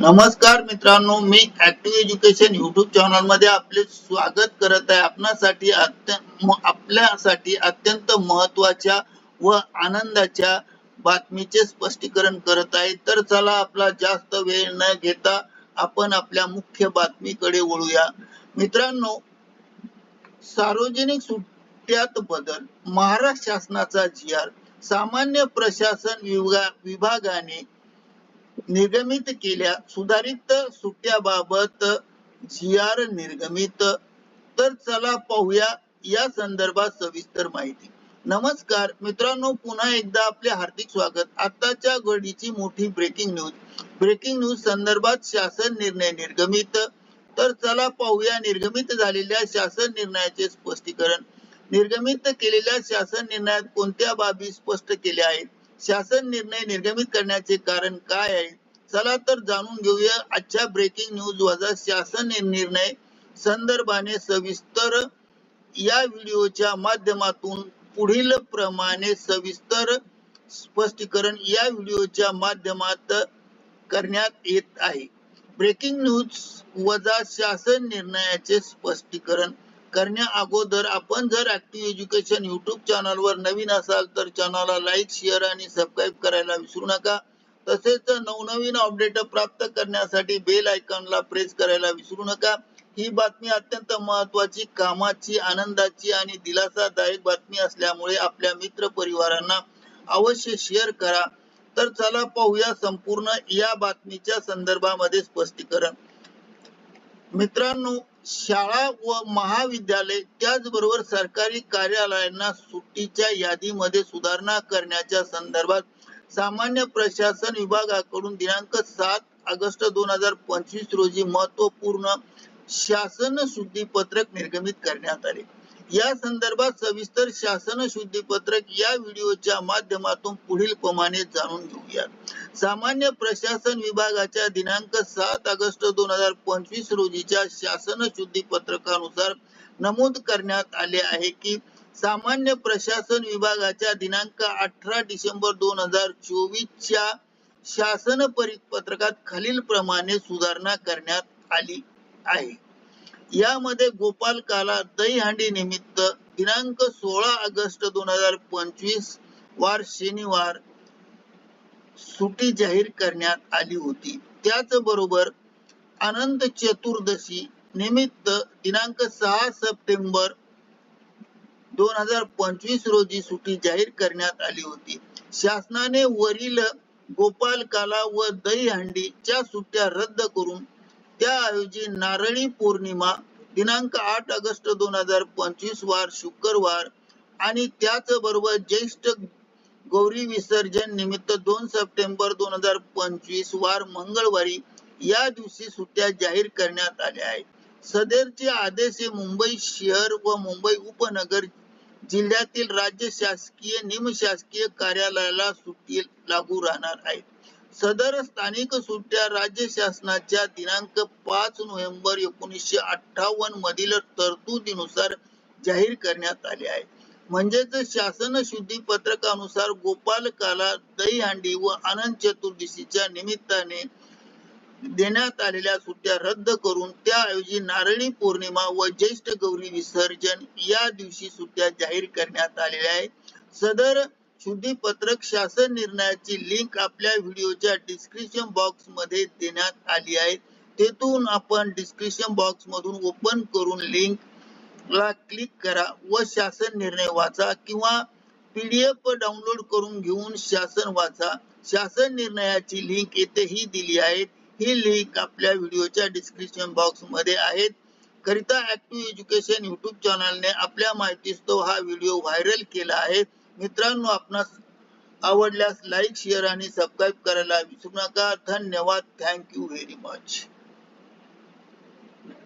नमस्कार मित्रांनो मी ऍक्टिव्ह एज्युकेशन युट्यूब चॅनलमध्ये आपले स्वागत करत आहे. आपणासाठी आपल्यासाठी अत्यंत महत्त्वाच्या व आनंदाच्या बातमीचे स्पष्टीकरण करत आहे. तर चला आपला जास्त वेळ न घेता आपण आपल्या मुख्य बातमीकडे वळूया. मित्रांनो सार्वजनिक सुट्ट्यात बदल महाराष्ट्र शासनाचा जी आर सामान्य प्रशासन विभागा विभागाने निर्गमित केल्या. सुधारित सुट्ट्याबाबत जी आर निर्गमित. तर चला पाहूया या संदर्भात सविस्तर माहिती. नमस्कार. मित्रांनो पुन्हा एकदा आपले हार्दिक स्वागत. आताच्या घडीची मोठी ब्रेकिंग न्यूज ब्रेकिंग न्यूज संदर्भात शासन निर्णय निर्गमित. तर चला पाहूया निर्गमित झालेल्या शासन निर्णयाचे स्पष्टीकरण. निर्गमित केलेल्या शासन निर्णयात कोणत्या बाबी स्पष्ट केल्या आहेत? शासन निर्णय निर्गमित करण्याचे कारण काय आहे चला तर जाणून घेऊया आजच्या ब्रेकिंग न्यूज वजा शासन निर्णय संदर्भाने सविस्तर. या व्हिडिओच्या माध्यमातून पुढील प्रमाणे सविस्तर स्पष्टीकरण या व्हिडिओच्या माध्यमात करण्यात येत आहे. ब्रेकिंग न्यूज वजा शासन निर्णयाचे स्पष्टीकरण करण्या अगोदर आपण जर ऍक्टिव्ह एज्युकेशन युट्यूब चॅनलवर नवीन असाल तर चॅनलला लाईक शेअर आणि सबस्क्राईब करायला विसरू नका. तसेच नवनवीन अपडेट प्राप्त करण्यासाठी बेल आयकॉनला प्रेस करायला विसरू नका. ही बातमी अत्यंत महत्वाची कामाची आनंदाची आणि दिलासादायक बातमी असल्यामुळे आपल्या मित्र परिवारांना अवश्य शेअर करा. तर चला पाहूया संपूर्ण या बातमीच्या संदर्भामध्ये स्पष्टीकरण. मित्रांनो शाळा व महाविद्यालय त्याचबरोबर सरकारी कार्यालयांना सुट्टीच्या यादीमध्ये सुधारणा करण्याच्या संदर्भात सामान्य प्रशासन विभागाकडून दिनांक सात ऑगस्ट दोन हजार पंचवीस रोजी महत्त्वपूर्ण शासन शुद्धी पत्रक निर्गमित करण्यात आले. या संदर्भात सविस्तर शासन शुद्धी पत्रक या व्हिडिओच्या माध्यमातून पुढील प्रमाणे जाणून घेऊया सामान्य प्रशासन विभागाच्या दिनांक सात ऑगस्ट दोन हजार पंचवीस रोजीच्या शासन शुद्धी पत्रकानुसार नमूद करण्यात आले आहे की सामान्य प्रशासन विभागाच्या दिनांक अठरा डिसेंबर दोन हजार चोवीसच्या शासन परिपत्रकात खालील प्रमाणे सुधारणा करण्यात आली आहे. यामध्ये गोपाल काला दहीहंडी निमित्त दिनांक सोळा ऑगस्ट दोन हजार पंचवीस वार शनिवार सुटी जाहीर करण्यात आली होती. त्याचबरोबर अनंत चतुर्दशी निमित्त दिनांक सहा सप्टेंबर दोन हजार पंचवीस रोजी सुट्टी जाहीर करण्यात आली होती. शासनाने वरील गोपाल काला व दहीहंडीच्या सुट्ट्या रद्द करून त्याऐवजी नारळी पौर्णिमा दिनांक आठ ऑगस्ट दोन हजार पंचवीस वार शुक्रवार आणि त्याच बरोबर ज्येष्ठ गौरी विसर्जन निमित्त दोन सप्टेंबर दोन हजार पंचवीस वार मंगळवारी या दिवशी सुट्ट्या जाहीर करण्यात आल्या आहेत. सदरचे आदेश हे मुंबई शहर व मुंबई उपनगर जिल्ह्यातील राज्य शासकीय निमशासकीय कार्यालयाला सुट्टी लागू राहणार आहे. सदर स्थानिक सुट्ट्या राज्य शासनाच्या दिनांक पाच नोव्हेंबर एकोणीसशे अठ्ठावन्न मधील तरतुदीनुसार जाहीर करण्यात आले आहे. म्हणजेच शासन शुद्धी पत्रकानुसार गोपाल काला दहीहंडी व अनंत चतुर्दशीच्या निमित्ताने देण्यात आलेल्या सुट्ट्या रद्द करून त्याऐवजी नारळी पौर्णिमा व ज्येष्ठ गौरी विसर्जन या दिवशी सुट्ट्या जाहीर करण्यात आलेल्या आहे सदर शुद्धीपत्रक शासन निर्णयाची लिंक आपल्या व्हिडिओच्या डिस्क्रिप्शन बॉक्समध्ये देण्यात आली आहे. तेथून आपण डिस्क्रिप्शन बॉक्स मधून ओपन करून लिंक ला क्लिक करा व शासन निर्णय वाचा किंवा पीडीएफ डाउनलोड करून घेऊन शासन वाचा. शासन निर्णयाची लिंक येथेही दिली आहे. ही लिंक आपल्या व्हिडिओच्या डिस्क्रिप्शन बॉक्समध्ये आहेत. करिता ऍक्टिव्ह एज्युकेशन युट्यूब चॅनलने आपल्या माहितीस्तव हा व्हिडिओ व्हायरल केला आहे. मित्रांनो आपणास आवडल्यास लाईक शेअर आणि सबस्क्राईब करायला विसरू नका. धन्यवाद. Thank you very much